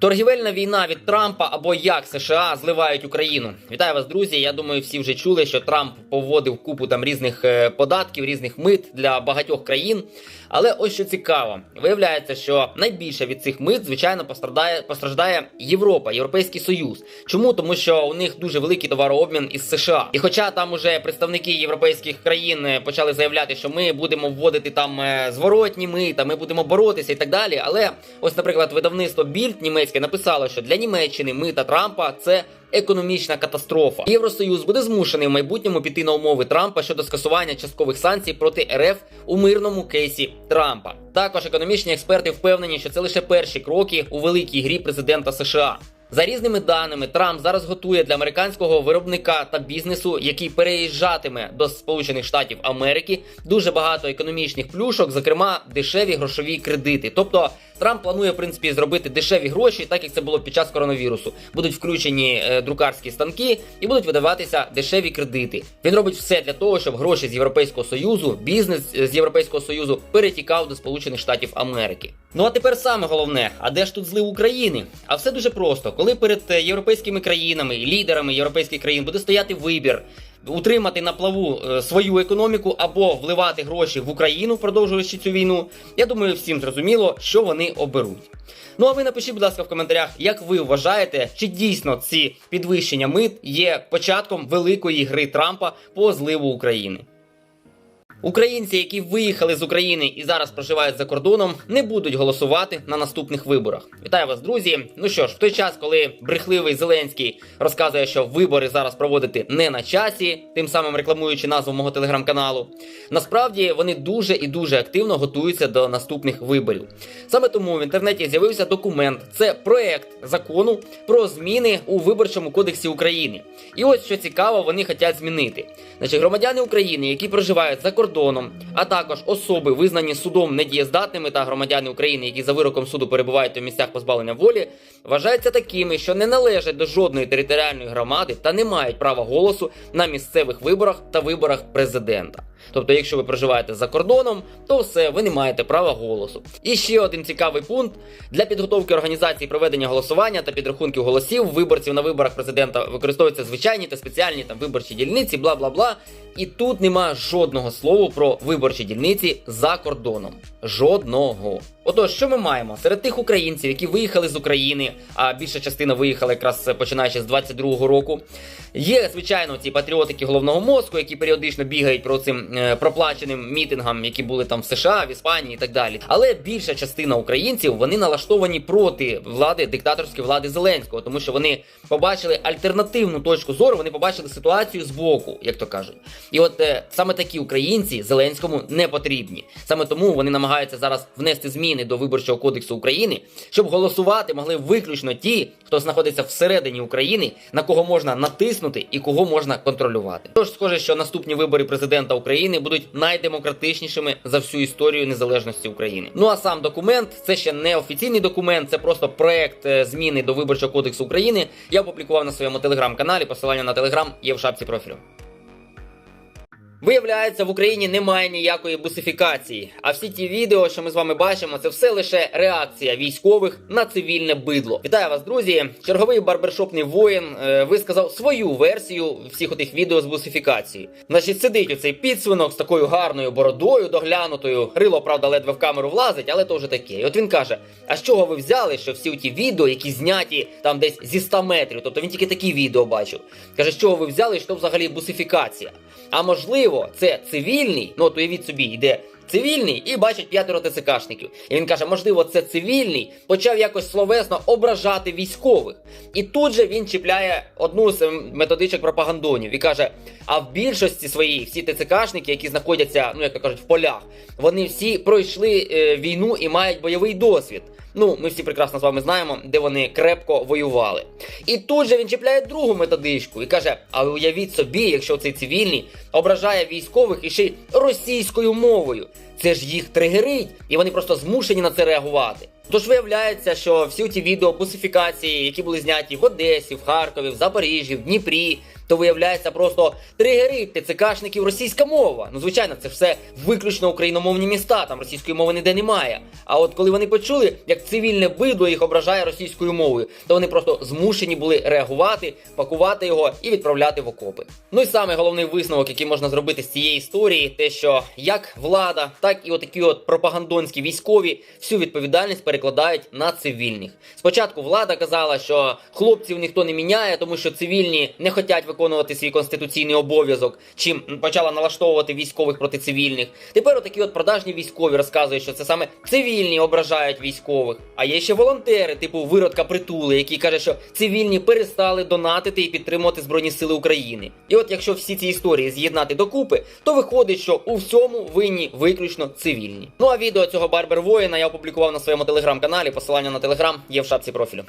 Торгівельна війна від Трампа або як США зливають Україну. Вітаю вас, друзі. Я думаю, всі вже чули, що Трамп поводив купу там різних е, податків, різних мит для багатьох країн. Але ось що цікаво, виявляється, що найбільше від цих мит, звичайно, постраждає постраждає Європа, Європейський Союз. Чому? Тому що у них дуже великий товарообмін із США. І хоча там уже представники європейських країн е, почали заявляти, що ми будемо вводити там е, зворотні мита, ми будемо боротися і так далі. Але ось, наприклад, видавництво Більд німецьке написало, що для Німеччини мита Трампа це. Економічна катастрофа. Євросоюз буде змушений в майбутньому піти на умови Трампа щодо скасування часткових санкцій проти РФ у мирному кейсі Трампа. Також економічні експерти впевнені, що це лише перші кроки у великій грі президента США. За різними даними, Трамп зараз готує для американського виробника та бізнесу, який переїжджатиме до Сполучених Штатів Америки, дуже багато економічних плюшок, зокрема дешеві грошові кредити. Тобто Трамп планує в принципі зробити дешеві гроші, так як це було під час коронавірусу. Будуть включені е, друкарські станки і будуть видаватися дешеві кредити. Він робить все для того, щоб гроші з Європейського союзу, бізнес е, з Європейського союзу перетікав до Сполучених Штатів Америки. Ну а тепер саме головне: а де ж тут злив України? А все дуже просто, коли перед е, європейськими країнами, лідерами європейських країн буде стояти вибір. Утримати на плаву е, свою економіку або вливати гроші в Україну, продовжуючи цю війну. Я думаю, всім зрозуміло, що вони оберуть. Ну а ви напишіть, будь ласка, в коментарях, як ви вважаєте, чи дійсно ці підвищення мит є початком великої гри Трампа по зливу України. Українці, які виїхали з України і зараз проживають за кордоном, не будуть голосувати на наступних виборах. Вітаю вас, друзі. Ну що ж, в той час, коли брехливий Зеленський розказує, що вибори зараз проводити не на часі, тим самим рекламуючи назву мого телеграм-каналу, насправді вони дуже і дуже активно готуються до наступних виборів. Саме тому в інтернеті з'явився документ. Це проект закону про зміни у виборчому кодексі України. І ось що цікаво, вони хочуть змінити. Значить, громадяни України, які проживають за кордоном, а також особи, визнані судом недієздатними та громадяни України, які за вироком суду перебувають у місцях позбавлення волі, вважаються такими, що не належать до жодної територіальної громади та не мають права голосу на місцевих виборах та виборах президента. Тобто, якщо ви проживаєте за кордоном, то все, ви не маєте права голосу. І ще один цікавий пункт для підготовки організації проведення голосування та підрахунків голосів виборців на виборах президента використовуються звичайні та спеціальні там виборчі дільниці, бла бла бла. І тут нема жодного слова про виборчі дільниці за кордоном. Жодного. Отож, що ми маємо серед тих українців, які виїхали з України, а більша частина виїхала якраз починаючи з 22-го року. Є, звичайно, ці патріотики головного мозку, які періодично бігають про цим е, проплаченим мітингам, які були там в США, в Іспанії і так далі. Але більша частина українців вони налаштовані проти влади диктаторської влади Зеленського, тому що вони побачили альтернативну точку зору, вони побачили ситуацію з боку, як то кажуть. І от е, саме такі українці Зеленському не потрібні. Саме тому вони намагаються зараз внести зміни до виборчого кодексу України, щоб голосувати могли виключно ті, хто знаходиться всередині України, на кого можна натиснути і кого можна контролювати. Тож схоже, що наступні вибори президента України будуть найдемократичнішими за всю історію незалежності України. Ну а сам документ це ще не офіційний документ, це просто проект е, зміни до виборчого кодексу України. Я опублікував на своєму телеграм-каналі. Посилання на телеграм є в шапці профілю. Виявляється, в Україні немає ніякої бусифікації. А всі ті відео, що ми з вами бачимо, це все лише реакція військових на цивільне бидло. Вітаю вас, друзі! Черговий барбершопний воїн е, висказав свою версію всіх отих відео з бусифікації. Значить, сидить оцей підсвинок з такою гарною бородою доглянутою. Рило, правда, ледве в камеру влазить, але то вже таке. І от він каже: А з чого ви взяли, що всі ті відео, які зняті там десь зі 100 метрів, тобто він тільки такі відео бачив. Каже, з чого ви взяли, що взагалі бусифікація? А можливо, це цивільний, ну от уявіть собі, йде цивільний і бачить п'ятеро ТЦКшників. І він каже, можливо, це цивільний почав якось словесно ображати військових. І тут же він чіпляє одну з методичок пропагандонів і каже: а в більшості своїй всі ТЦКшники, які знаходяться, ну як то кажуть, в полях, вони всі пройшли е, війну і мають бойовий досвід. Ну, ми всі прекрасно з вами знаємо, де вони крепко воювали. І тут же він чіпляє другу методичку і каже: А уявіть собі, якщо цей цивільний ображає військових і ще й російською мовою. Це ж їх тригерить, і вони просто змушені на це реагувати. Тож виявляється, що всі ті відео бусифікації, які були зняті в Одесі, в Харкові, в Запоріжжі, в Дніпрі, то виявляється просто тригерить ТЦКшників російська мова. Ну, звичайно, це все виключно україномовні міста, там російської мови ніде немає. А от коли вони почули, як цивільне бидло їх ображає російською мовою, то вони просто змушені були реагувати, пакувати його і відправляти в окопи. Ну і саме головний висновок, який можна зробити з цієї історії, те, що як влада, так і отакі от пропагандонські військові всю відповідальність перекладають на цивільних. Спочатку влада казала, що хлопців ніхто не міняє, тому що цивільні не хочуть виконувати свій конституційний обов'язок, чим почала налаштовувати військових проти цивільних. Тепер отакі от продажні військові розказують, що це саме цивільні ображають військових. А є ще волонтери, типу виродка притули, які кажуть, що цивільні перестали донатити і підтримувати Збройні Сили України. І от якщо всі ці історії з'єднати докупи, то виходить, що у всьому винні виключно цивільні. Ну а відео цього барбер воїна я опублікував на своєму телеграм-каналі. Посилання на телеграм є в шапці профілю.